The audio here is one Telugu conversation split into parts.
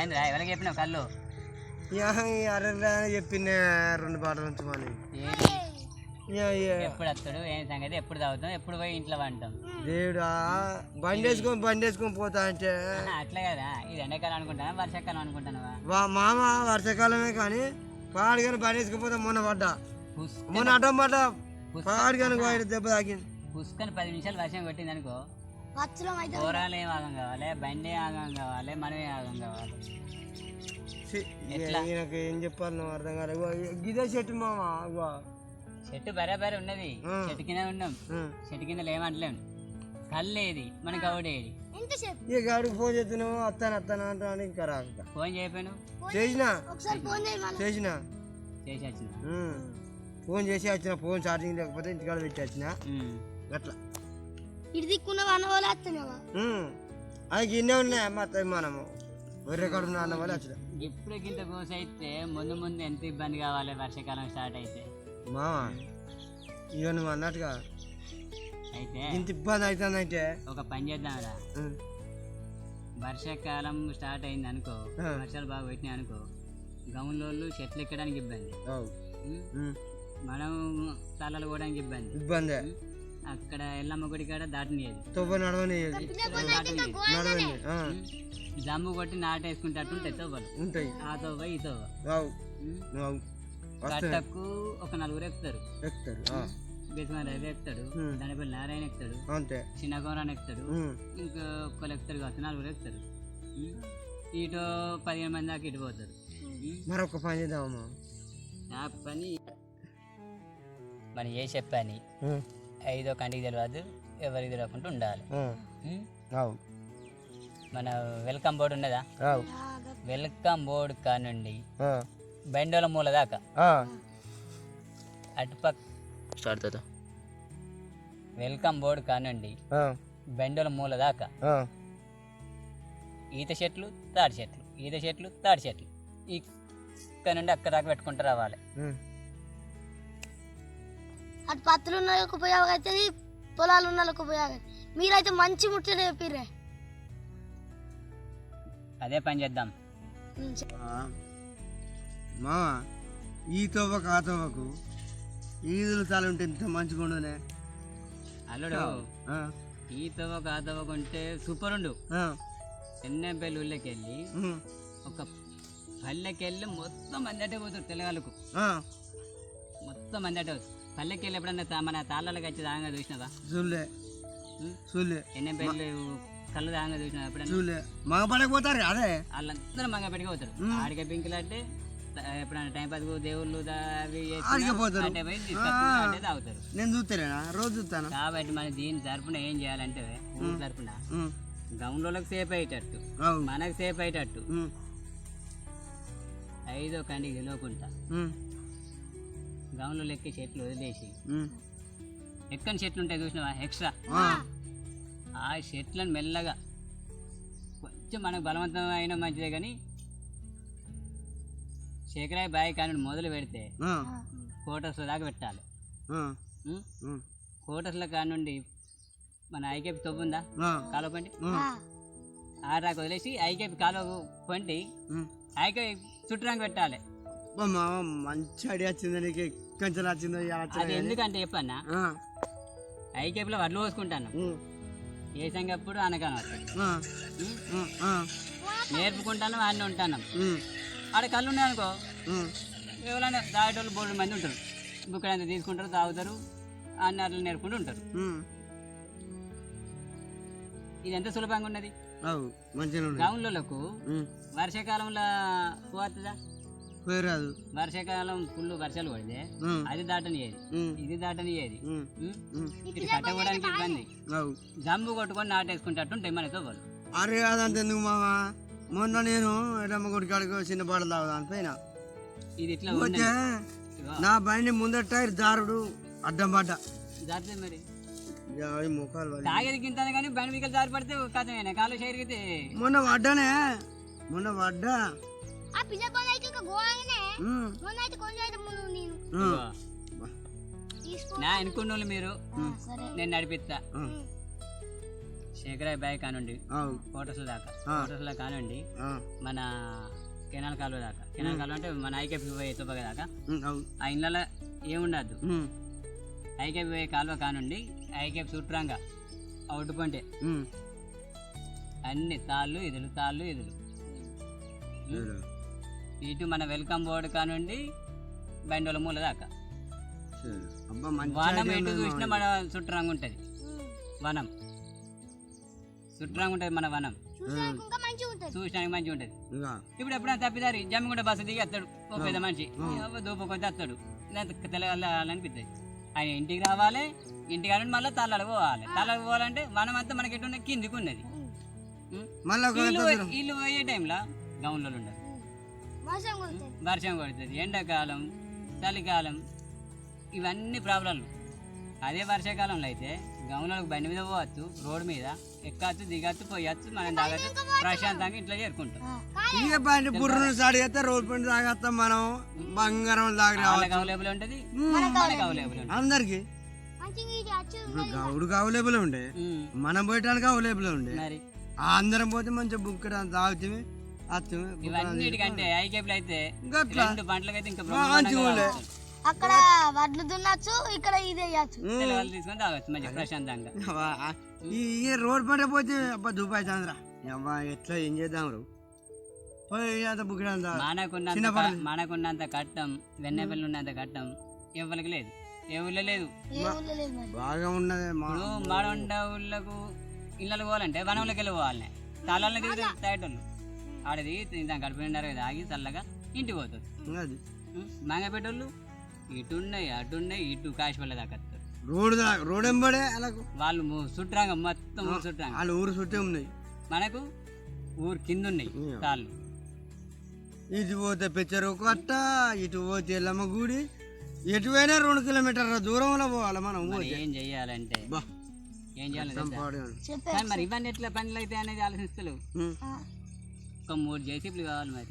ఏంద్రా ఎవరికి చెప్పినావు కళ్ళు? అరే చెప్పింది రెండు బాటలు ఇక, ఇక, ఎప్పుడు వస్తాడు? ఏం సంగతి? ఎప్పుడు తాగుతాం? ఎప్పుడు పోయి ఇంట్లో వంటాం దేవుడా బండి వేసుకొని బండి వేసుకొని పోతా అంటే. అట్లా కదా. ఇది ఎండాకాలం అనుకుంటానా? వర్షాకాలం అనుకుంటానవా? వా మామ వర్షాకాలమే కానీ పాడిగాని బండి వేసుకొని పోతా మొన్న పడ్డా. మొన్న అడ్డం పడ్డా. పాడిగాని దెబ్బ తాకింది. పుష్కని పది నిమిషాలు వర్షం కొట్టింది అనుకో పచ్చలం అయితే కూరలు ఏం ఆగం కావాలి బండి ఆగం కావాలి మనమే ఆగం కావాలి. ఈయనకి ఏం చెప్పాలి నువ్వు అర్థం కాలేదు. గిదే చెట్టు మామ. చెట్టు బరాబరి ఉన్నది. ఆ. చెట్టు కింద ఉన్నాం. చెట్టు కింద లేమంటలేము కల్లేది మన గౌడేది ఇక గాడికి ఫోన్ చేస్తున్నావు వస్తాను వస్తాను అంటాను ఇంకా రాక ఫోన్ చేయపోయాను చేసిన? చేసిన? చేసి వచ్చిన. ఫోన్ చేసి వచ్చిన ఫోన్ ఛార్జింగ్ లేకపోతే ఇంటికాడ పెట్టి వచ్చిన. అట్లా. ఇటు దిక్కున్న వస్తున్నావా. అది గిన్నె ఉన్నాయి అమ్మ అత్తయ్య మనము. ఒర్రె కడుపు అన్న వాళ్ళు వచ్చిన ఇప్పుడు గింత కోస అయితే ముందు ముందు ఎంత ఇబ్బంది కావాలి వర్షాకాలం స్టార్ట్ అయితే? మామ ఇక నువ్వు అన్నట్టుగా అయితే ఇంత ఇబ్బంది అవుతుందంటే ఒక పని చేద్దాంరా. వర్షాకాలం స్టార్ట్ అయింది అనుకో. వర్షాలు బాగా పెట్టినాయి అనుకో గౌన్లోళ్ళు చెట్లు ఎక్కడానికి ఇబ్బంది. మనం తలలు పోవడానికి ఇబ్బంది. ఇబ్బందే? అక్కడ ఎల్లమ్మ గుడి కాడ దాటనియదు తొవ్వ నడవని ఆ, జమ్ము కొట్టి నాటేసుకుంటట్టు ఉంటాయి తోవలు ఉంటాయి. ఆ తోవ ఈ తోవ అవు ఉం? అవు వస్తాయి. కట్టకు ఒక నలుగురు ఎక్కుతారు. ఎక్కుతారు ఆ, బెస్మాన్ రవి ఎక్కుతాడు. దానిపల్లి నారాయణ ఎక్కుతాడు అంతే. చిన్న గౌరాన్ ఎక్కుతాడు. ఇంకా ఒక్కరు ఎక్కుతారు కావచ్చు నలుగురు ఎక్కుతారు? ఇటు పదిహేను మంది దాకా ఇటు పోతారు? మరొక పని చేద్దామమ్మా. నా పని. మనం చేసే పని ఉం. ఐదో కంటికి తెలియదు ఎవరికి తెలియకుండా ఉండాలి. మన వెల్కమ్ బోర్డు ఉన్నదా? వెల్కమ్ బోర్డు కానుండి. బెండోల మూల దాకా. ఆ. అటుపక్క స్టార్ట్ వెల్కమ్ బోర్డు కానుండి. బెండోల మూల దాకా. ఈత చెట్లు తాడి చెట్లు. ఈత చెట్లు తాడి చెట్లు. ఇక్కడ నుండి అక్కడ దాకా పెట్టుకుంటూ రావాలి. అటు పత్తులు ఉన్న వాళ్ళకి ఉపయోగం అవుతుంది పొలాలు ఉన్న వాళ్ళకి ఉపయోగం. అవుతుంది మీరైతే మంచి ముచ్చట చెప్పిర్రే. అదే పని చేద్దాం. మామ ఈ తవ్వకు ఆ తవ్వకు ఈదులు తాలు ఉంటే ఎంత మంచిగా ఉండునే అల్లుడు ఆ, ఈ తవ్వకు ఆ తవ్వకు ఉంటే సూపర్ ఉండు. ఆ, ఎన్నెంపల్లి ఊళ్ళోకి వెళ్ళి. ఒక పల్లెకి వెళ్ళి మొత్తం మంది అటే పోతారు తెలంగాణకు ఆ, మొత్తం మంది అటే పోతారు పల్లెకి వెళ్ళి ఎప్పుడన్నా మన తాళ్ళకి వచ్చి దాంగా చూసినావా చూలే? చూలే ఎన్నెంపల్లి కళ్ళు దాంగా చూసినావా ఎప్పుడన్నా? చూలే మగపడకపోతారు అదే. వాళ్ళందరూ మంగ పెట్టుకు పోతారు. ఆడికే పింకులు అంటే ఎప్పుడన్నా టైం పాస్ దేవుళ్ళు అవి చేసినా పోతారు. తాగుతారు. నేను చూస్తానేనా రోజు చూస్తాను కాబట్టి మన దీని తరపున ఏం చేయాలంటే ఊరి తరపున ఉం. గౌన్లోకి సేఫ్ అయ్యేటట్టు మనకు సేఫ్ అయ్యేటట్టు. ఐదో కండికి తెలియకుండా. గౌన్లో ఎక్కే చెట్లు వదిలేసి. ఎక్కని చెట్లు ఉంటాయి చూసినావా? ఎక్స్ట్రా. ఆ, చెట్లను మెల్లగా కొంచెం మనకు బలవంతం అయినా మంచిదే కానీ శేఖరాయి బాయి కానీ మొదలు పెడితే కోటర్స్ దాకా పెట్టాలి. కోటర్స్ల కానుండి మన ఐకేపీ ఆ, కాలువ పండి ఉం. ఆ రాకు వదిలేసి ఐకేపీ కాలువ పండి. ఐకేపీ చుట్టూరంగా పెట్టాలి. మంచి ఐడియా వచ్చింది వచ్చిందో ఇలా అది. ఎందుకంటే చెప్పన్నా? ఐకేపీలో వడ్లు పోసుకుంటాను. సంగప్పుడు అనగాను నేర్పుకుంటాను వాడిని ఉంటాను. ఆడ కళ్ళు ఉన్నాయి అనుకో. ఎవరైనా తాగేటోళ్ళు బోర్డు మంది ఉంటారు. బుక్కడంతా తీసుకుంటారు తాగుతారు అన్ని అట్లా నేర్పుకుంటూ ఉంటారు. ఇది ఎంత సులభంగా ఉన్నది? గ్రౌండ్లకు. వర్షాకాలంలో పోతుందా పోయిరాదు వర్షాకాలం ఫుల్ వర్షాలు పడితే. అది దాటనియేది. ఇది దాటనియేది. ఇది కట్టకోవడానికి ఇబ్బంది. జంబు కొట్టుకొని నాటేసుకుంటట్టు ఉంటాయి మనతో వాళ్ళు అరే అదంత ఎందుకు మామ మొన్న నేను ఎడమ్మ గుడి కాడికి చిన్న బాటలు తాగుదాను పైన ఇది ఇట్లా నా బండి ముందర టైర్ జారుడు అడ్డం పడ్డ. జారుతుంది మరి? కానీ బండి పడితే కథమేనా? కాలు చేరిగితే మొన్న పడ్డానే. మొన్న పడ్డా. కొంచెం ముందు నేను. నా అనుకున్న వాళ్ళు మీరు. నేను నడిపిస్తా. శేఖరాయ్ బాయ్ కానుండి. కోటర్స్ దాకా. ఆ. కోటర్స్లో కానుండి. ఆ, మన కెనాల్ కాలువ దాకా. కెనాల్ కాలువ అంటే మన ఐకేపీ పోయే తుబ్బగ దాకా. ఆ ఇళ్ళలో ఏముండద్దు ఐకేపీ కాలువ కానుండి ఐకేపీ అవుటుకుంటే ఉమ్. అన్ని తాళ్ళు ఎదులు తాళ్ళు సరే, ఇటు మన వెల్కమ్ బోర్డు కానుండి బండోల మూల దాకా. సరే. అబ్బా మంచి వనం ఎటు చూసినా. మన చుట్టరంగా ఉంటుంది. వనం. చుట్టరంగా ఉంటుంది మన వనం. చూసాక ఇంకా మంచిగా ఉంటుంది. చూసడానికి మంచిగా ఉంటుంది. ఇక, ఇప్పుడు ఎప్పుడైనా తప్పిదారి జమ్మిగుంట బస్సు దిగి వస్తాడు. ఓ పెద్ద మనిషి. దూప కొద్ది వస్తాడు. తెలగాలనిపిస్తుంది ఆయన ఇంటికి రావాలి. ఇంటికి రాని మళ్ళీ తల్లాడు పోవాలి. తల్లాడు పోవాలంటే వనం అంతా మనకి ఎటు ఉన్నది? కిందికి ఉన్నది. ఇల్లు పోయే టైంలో గౌన్లో ఉండదు వర్షం కొడుతుంది. ఎండాకాలం చలికాలం ఇవన్నీ ప్రాబ్లంలు అదే వర్షాకాలంలో అయితే గౌన్లకు బండి మీద పోవచ్చు రోడ్డు మీద ఎక్కచ్చు దిగచ్చు పోయచ్చు మనం తాగచ్చు ప్రశాంతంగా ఇంట్లో చేరుకుంటాం. ఇక బండి బుర్రను సాడి అయితే రోడ్ పండి తాగేస్తాం మనం. బంగారం తాగి రావాలి వాళ్ళకి అవైలబుల్ ఉంటుంది. అవైలబుల్ అందరికి. గౌడుకు అవైలబుల్ ఉండే. మనం పోయటానికి అవైలబుల్ ఉండే. మరి? ఆ అందరం పోతే మంచిగా బుక్కడ తాగుతుంది ఇవన్నిటికంటే ఐకేపులు అయితే గట్లా రెండు పంటలకైతే ఇంకా ఉండే. అక్కడ వడ్లు దున్నచ్చు ఇక్కడ ఇది వేయచ్చు. తీసుకొని తాగొచ్చు ప్రశాంతంగా. ఈ రోడ్ పంట పోతే అబ్బా దుబాయ్ చాంద్రా. అబ్బా ఎట్లా ఏం చేద్దాం రా? మనకున్నంత కట్టం వెన్నెపల్లి ఉన్నంత కట్టం ఎవరికి లేదు. ఏ ఊళ్ళో లేదు. బాగా ఉన్నది మా ఇప్పుడు మాడండ ఊళ్ళకు ఇళ్ళకి పోవాలంటే వనంలోకి వెళ్ళి పోవాలి తలాలని దిగుతారు తాగేటోళ్ళు ఆడ దిగి దాని కడుపు నిండారు కదా ఆగి చల్లగా ఇంటికి పోతుంది. అది. మంగపెట్టోళ్ళు ఇటు ఉన్నాయి అటు ఉన్నాయి ఇటు కాశీపల్లి దాకా రోడ్ రోడ్ ఎంబడే అలా వాళ్ళు చుట్రాంగ మొత్తం ఊరు చుట్రాంగ వాళ్ళ ఊరు చుట్టే ఉన్నాయి. మనకు ఊరు కింద ఉన్నాయి. తాళ్ళు ఇటు పోతే పెచ్చరు కట్ట ఇటు పోతే ఎల్లమ్మ గుడి. ఎటు పోయినా రెండు కిలోమీటర్ల దూరంలో పోవాలి మనం ఏం చెయ్యాలంటే? ఏం చేయాలి మరి ఇవన్నీ ఎట్లా పనులు అయితే అనేది ఆలోచిస్తలేవు ఒక మూడు జేసీపీలు కావాలి మరి.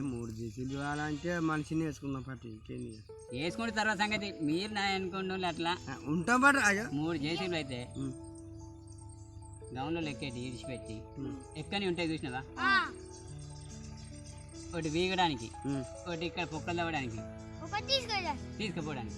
మూడు చేతులు కావాలంటే మనిషిని వేసుకున్న పట్టి ఇంకేంది. వేసుకున్న తర్వాత సంగతి. మీరు నా అనుకున్న వాళ్ళు అట్లా. ఉంటాం పట్టు అయ్యో. మూడు జేసీపీలు అయితే. గౌన్లో ఎక్కేటి ఇడిచిపెట్టి. ఎక్కని ఉంటాయి చూసినావా? ఆ, ఒకటి వీగడానికి. ఒకటి ఇక్కడ పొక్కలు తవ్వడానికి. తీసుకుపోవడానికి.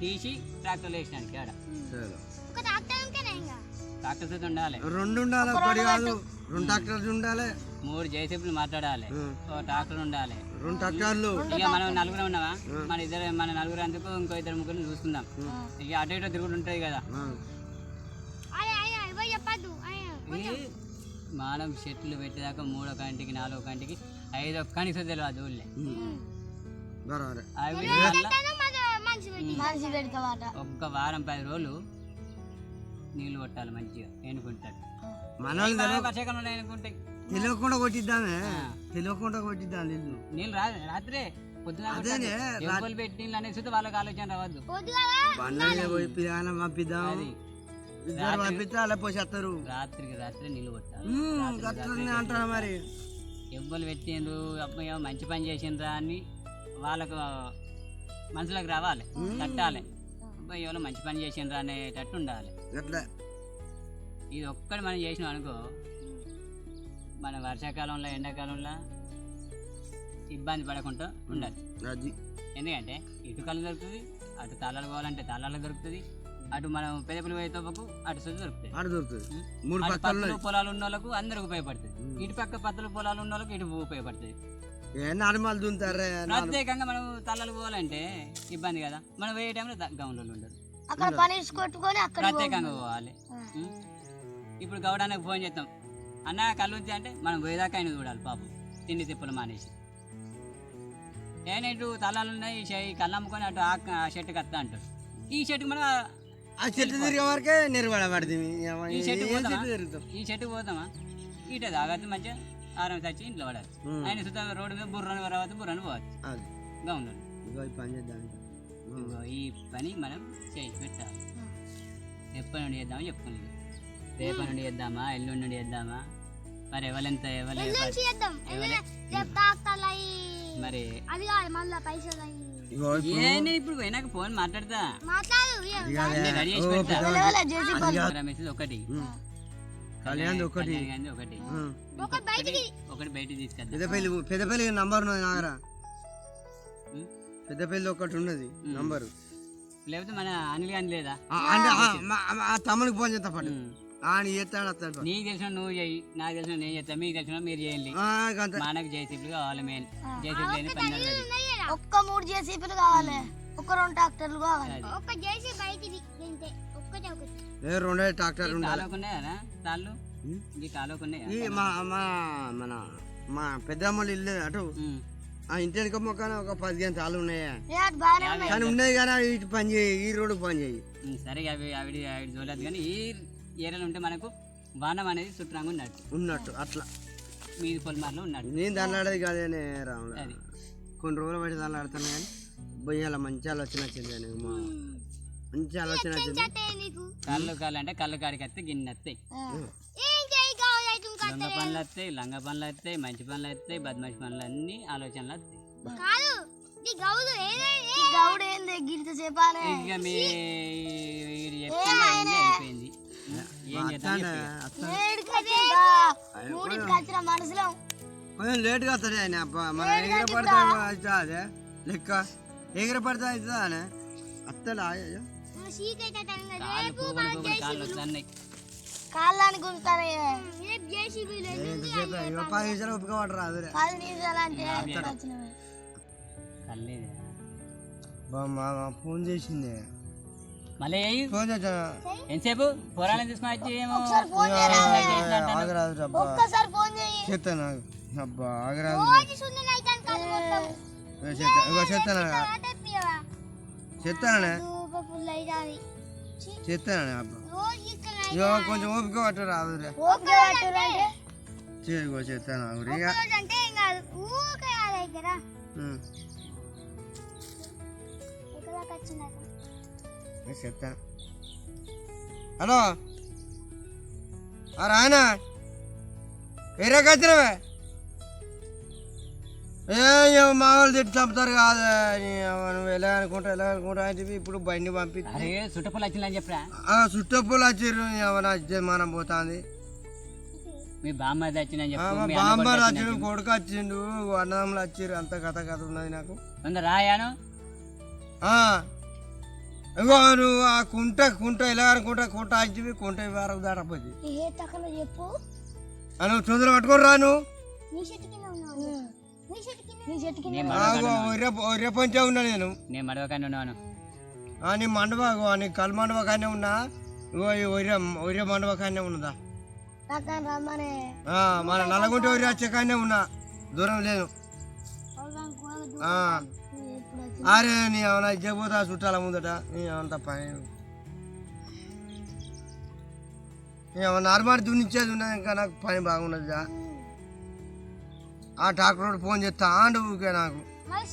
తీసి ట్రాక్టర్లో వేసడానికి ఆడ. సరే. ఒక డాక్టర్ ఉంటేనే ఇంకా. ట్రాక్టర్ ఉండాలి. రెండు ఉండాలి రెండు ట్రాక్టర్లు ఉండాలి. మూడు జేసీపీలు మాట్లాడాలి. ఒక ట్రాక్టర్ ఉండాలి. రెండు ట్రాక్టర్లు ఇక మనం నలుగురు ఉన్నావా? మన ఇద్దరు మన నలుగురు అందుకు ఇంకో ఇద్దరు ముగ్గురు చూసుకుందాం ఇక అటు ఇటు తిరుగుడు ఉంటుంది కదా. మనం చెట్లు పెట్టేదాకా మూడో కంటికి నాలుగో కంటికి ఐదో కనీసం తెలియదు ఊళ్ళే. ఒక్క వారం పది రోజులు నీళ్ళు కొట్టాలి మంచిగా ఎన్నుకుంటాడు తెలియకుండా కొట్టిద్దామే. తెలియకుండా కొట్టిద్దాం నీళ్ళు? రా రాత్రే పొద్దున పెట్టి నీళ్ళు వాళ్ళకి ఆలోచన రావద్దు. పోయి పిల్లగానే పంపిద్దాం. అది. ఇద్దరు పంపిస్తే అలా పోసేస్తారు రాత్రికి రాత్రి నీళ్ళు కొట్టాలి. అంటారు మరి? ఎవ్వరు పెట్టిండ్రు అబ్బాయి మంచి పని చేసిండ్రా అని వాళ్ళకు మనసులోకి రావాలి. తట్టాలి. అబ్బాయి ఎవరో మంచి పని చేసిండ్రా అనేటట్టు ఉండాలి. ఇది ఒక్కటి మనం చేసినాం అనుకో మన వర్షాకాలంలో ఎండాకాలంలో ఇబ్బంది పడకుండా ఉండాలి. ఎందుకంటే ఇటుకలు దొరుకుతుంది అటు తాళాలు పోవాలంటే తాళాలు దొరుకుతుంది అటు మనం పెదపల్లి పోయే తోపకు అటు సుది దొరుకుతుంది. ఆడ దొరుకుతుంది? మూడు అటు పత్తులు పొలాలు ఉన్న వాళ్ళకు అందరికి ఉపయోగపడుతుంది. ఇటు పక్క పత్తులు పొలాలు ఉన్న వాళ్ళకి ఇటు ఉపయోగపడుతుంది. ఏ నార్మల్ దుంతారే ప్రత్యేకంగా మనం తల్లలు పోవాలంటే ఇబ్బంది కదా. మనం పోయే టైంలో గౌన్లో ఉండదు అక్కడ పని కొట్టుకొని అక్కడ ప్రత్యేకంగా పోవాలి? ఇప్పుడు గౌడానికి ఫోన్ చేస్తాం అన్న కళ్ళు ఉంచి అంటే మనం పోయేదాకా ఆయన చూడాలి పాపం. తిండి తిప్పలు మానేసి. ఏనైటు తలాలు ఉన్నాయి? ఈ షె- ఈ కళ్ళు అమ్ముకొని అటు ఆ చెట్టుకి వస్తా అంటాడు. ఈ చెట్టుకి మనం ఆ చెట్టు తిరిగే వరకే నిర్వడబడుతుంది ఈ పోతామా చెట్టు తిరుగుతాం ఈ చెట్టుకు పోతామా ఇట తాగద్దు మంచిగా. ఆరం తెచ్చి ఇంట్లో పడాలి. ఆయన సుతా రోడ్డు మీద బుర్రను రావచ్చు బుర్రను పోవచ్చు ఇగో ఈ పని చేద్దాం ఈ పని మనం చేసి పెట్టాలి. ఎప్పటి నుండి చేద్దామా చెప్పుకోలేదు రేపటి నుండి చేద్దామా? ఎల్లుండి నుండి చేద్దామా? మరి ఎవరెంత ఎవరు రేపు మరి అది కాదు మళ్ళీ పైసలు అయ్యి ఇప్పుడు ఏంటి ఇప్పుడు పోయినాక ఫోన్ మాట్లాడతా. రెడీ చేసి పెడతా. రమేష్ ఒకటి. కళ్యాణ్ ఒకటి. కళ్యాణ్ ఒకటి. ఉం. ఒకటి ఒకటి బయటికి తీసుకొద్దాం పెద్దపల్లి పెద్దపల్లి నంబర్ ఉన్నది నాగరా? పెద్దపల్లి ఒకటి ఉన్నది నంబరు. లేకపోతే మన అనిల్ గాని లేదా? తమ్మునికి ఫోన్ చేస్తా పట్టు. ఆయన చేస్తాడు వస్తాడు నీకు తెలిసిన నువ్వు చేయి నాకు తెలిసిన నేను చేస్తా మీకు తెలిసిన మీరు చేయండి. మనకు జేసీపీలు కావాలి మెయిన్ జేసీపీ లేని పని నడవదు. ఒక్క మూడు జేసీపీలు కావాలి. ఒక్క రెండు ట్రాక్టర్లు కావాలి. అది. బయటిది ఒక్కటే ఒకటి. ఏ రెండే ట్రాక్టర్ ఉండాలి. కాలువకు ఉన్నాయా తాళ్ళు? ఉం? ఈ కాలువకు ఉన్నాయా ఈ మా మా మన మా పెద్దమ్మలు ఇల్లు అటు. ఆ ఇంటి వెనక మొక్కన ఒక పదిహేను తాళ్ళు ఉన్నాయా. ఏ అటు బాగానే ఉన్నాయి. కానీ ఉన్నాయి కానీ అవి ఇటు పని చేయి ఈ రోడ్డు పని చేయి. సరే అవి ఆవిడ ఆవిడ చూడలేదు కానీ ఈ ఏరియాలో ఉంటే మనకు బాణం అనేది చుట్టంగా ఉన్నట్టు. ఉన్నట్టు అట్లా. మీది పొలిమార్లో ఉన్నట్టు. నేను దాన్ని ఆడేది కాదే రాములు అది. కొన్ని రోజులు బట్టి దాన్ని ఆడుతాను కానీ బొయ్యాల మంచి ఆలోచన వచ్చింది నీకు మా మంచి ఆలోచన వచ్చింది. నీకు? కళ్ళు కాళ్ళు అంటే కళ్ళు కాడికి వస్తే గిన్నె వస్తాయి దొంగ పనులు వస్తాయి లంగ పనులు వస్తాయి మంచి పనులు వస్తాయి బద్మాషి పనులు అన్ని ఆలోచనలు వస్తాయి. ఇక మీ అయిపోయింది. కొంచెం లేట్గా వస్తాడు ఆయన అబ్బా మన ఎగిర పడతా అదే. లెక్క. ఎగిర పడతా అవుతుందా అనే. అత్తలా కాళ్ళని పది నిమిషాలు అదే పది నిమిషాలు అంటే ఫోన్ చేసింది. మళ్ళీ ఎంతసేపు? పురాణం తీసుకొని ఏమో ఒక్కసారి ఫోన్ చేయి. చెప్తాను. అబ్బా ఆగరాదు. చెప్తాను చెప్తానే చెప్తానే అబ్బా. ఇగో కొంచెం ఓపిక ఓపిక పట్టురంటే ఇగో చెప్తాను ఇక ఊకే దగ్గర ఇక చెప్తాను హలో? రాయనా వేరేకి వచ్చినవే ఏ మా వాళ్ళు తిట్టి చంపుతారు కాదు. నువ్వు ఎలా అనుకుంటా ఎలా అనుకుంటా అంటే ఇప్పుడు బండి పంపి చుట్టపులు వచ్చిందని చెప్పరా? ఆ చుట్టప్పులు వచ్చారు ఏమైనా మనం పోతుంది. మీ వచ్చిందని చెప్పు బాంబర్ వచ్చిండు కొడుకు వచ్చిండు అన్నదమ్ములు వచ్చారు అంత కథ కథ ఉన్నది నాకు. రాయాను? ఇగో నువ్వు ఆ కుంట కుంట ఎలా అనుకుంటా కుంట వచ్చి కుంట వరకు దాటపోద్ది ఏ చెప్పు. నువ్వు తొందర పట్టుకొని రా నువ్వు. నీ చెట్టు కింద ఉన్నావు నీ చెట్టు కింద నీ చెట్టు కింద నేను ఆగో రేపు రేపు పంచే ఉన్నా నేను. నేను మడవకండి ఉన్నాను. ఆ, నీ మండప ఆగో నీ కల్ మండప కానీ ఉన్నా. ఇగో ఈ మండప కానీ ఉన్నదా? నాకు రమ్మనే. ఆ, మన నల్లగుంట ఒర్రె వచ్చే కానీ ఉన్నా. దూరం లేదు. అరే నీ ఏమన్నా ఇచ్చకపోతా చుట్టాల ముందట? నీ అంత పని ఏమన్నా నార్మల్ దున్నిచ్చేది ఉన్నది ఇంకా నాకు పని బాగున్నది రా. ఆ డాక్టర్ ఫోన్ చేస్తా ఆండు ఊరికే నాకు. మరి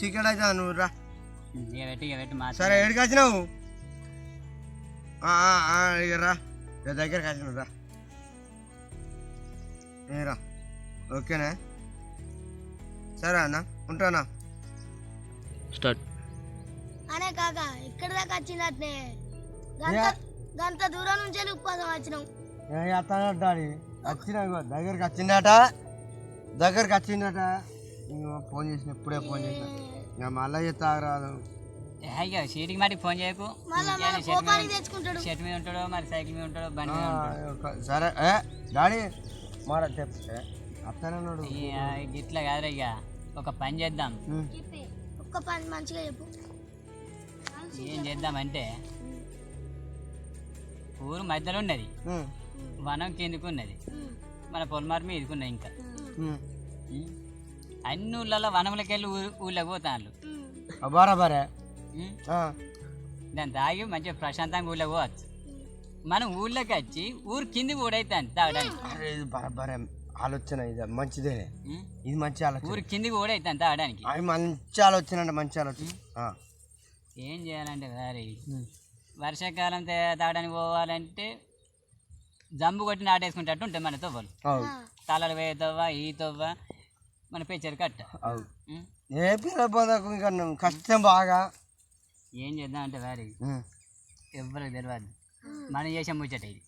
సీక్రెట్ అయితే నువ్వు రా. సరే ఎక్కడికి వచ్చినావు? రా. దగ్గరికి వచ్చినావు రా. ఓకేనా? సరే అన్న ఉంటానా? స్టార్ట్. అనే కాక ఇక్కడ దాకా వచ్చినట్నే గంట గంట దూరం నుంచి ఉపవాసం వచ్చినాం డాడీ. వచ్చిన దగ్గరికి వచ్చిందట దగ్గరికి వచ్చిందట ఫోన్ చేసిన ఇప్పుడే ఫోన్ చేసిన. ఇంకా మళ్ళీ చెప్తా రాదు. ఇక సీటికి మాటికి ఫోన్ చేయకు. షర్ట్ మీద- తెచ్చుకుంటాడు. షర్ట్ మీద ఉంటాడో మరి సైకిల్ మీద ఉంటాడో బండి సరే ఏ డాడీ మాట చెప్తే ఇట్లా కాదురా ఇక. ఒక పని చేద్దాం. ఒక్క పని మంచిగా చెప్పు. ఏం చేద్దామంటే ఊరు మధ్యలో ఉన్నది. వనం కిందికి ఉన్నది. మన పొలమారు మీదకి ఉన్నది ఇంకా. అన్ని ఊళ్ళలో వనములకి వెళ్ళి ఊరు ఊళ్ళోకి పోతాను బరాబరే దాన్ని తాగి మంచిగా ప్రశాంతంగా ఊళ్ళోకి పోవచ్చు. మనం ఊళ్ళోకి వచ్చి ఊరు కింది ఊడైతాను తాగడానికి. అరే ఇది బరాబరే ఆలోచన ఇది మంచిదే? ఇది మంచి ఆలోచన. ఊరు కిందికి ఊడైతాను తాగడానికి అది మంచి ఆలోచన అండి మంచి ఆలోచన. ఆ. ఏం చేయాలంటే మరి? వర్షాకాలం తాగడానికి పోవాలంటే జంబు కొట్టి నాటేసుకుంటట్టు ఉంటాయి మన తవ్వలు. అవును. తలలు వేయ తవ్వ ఈ తవ్వ మన పేచర్ కట్ట. అవు? ఏ పిల్ల పొందకు ఇంకా కష్టం బాగా. ఏం చేద్దాం అంటే వారి. ఎవరికి తెలియదు మనం చేసే ముచ్చట ఇది.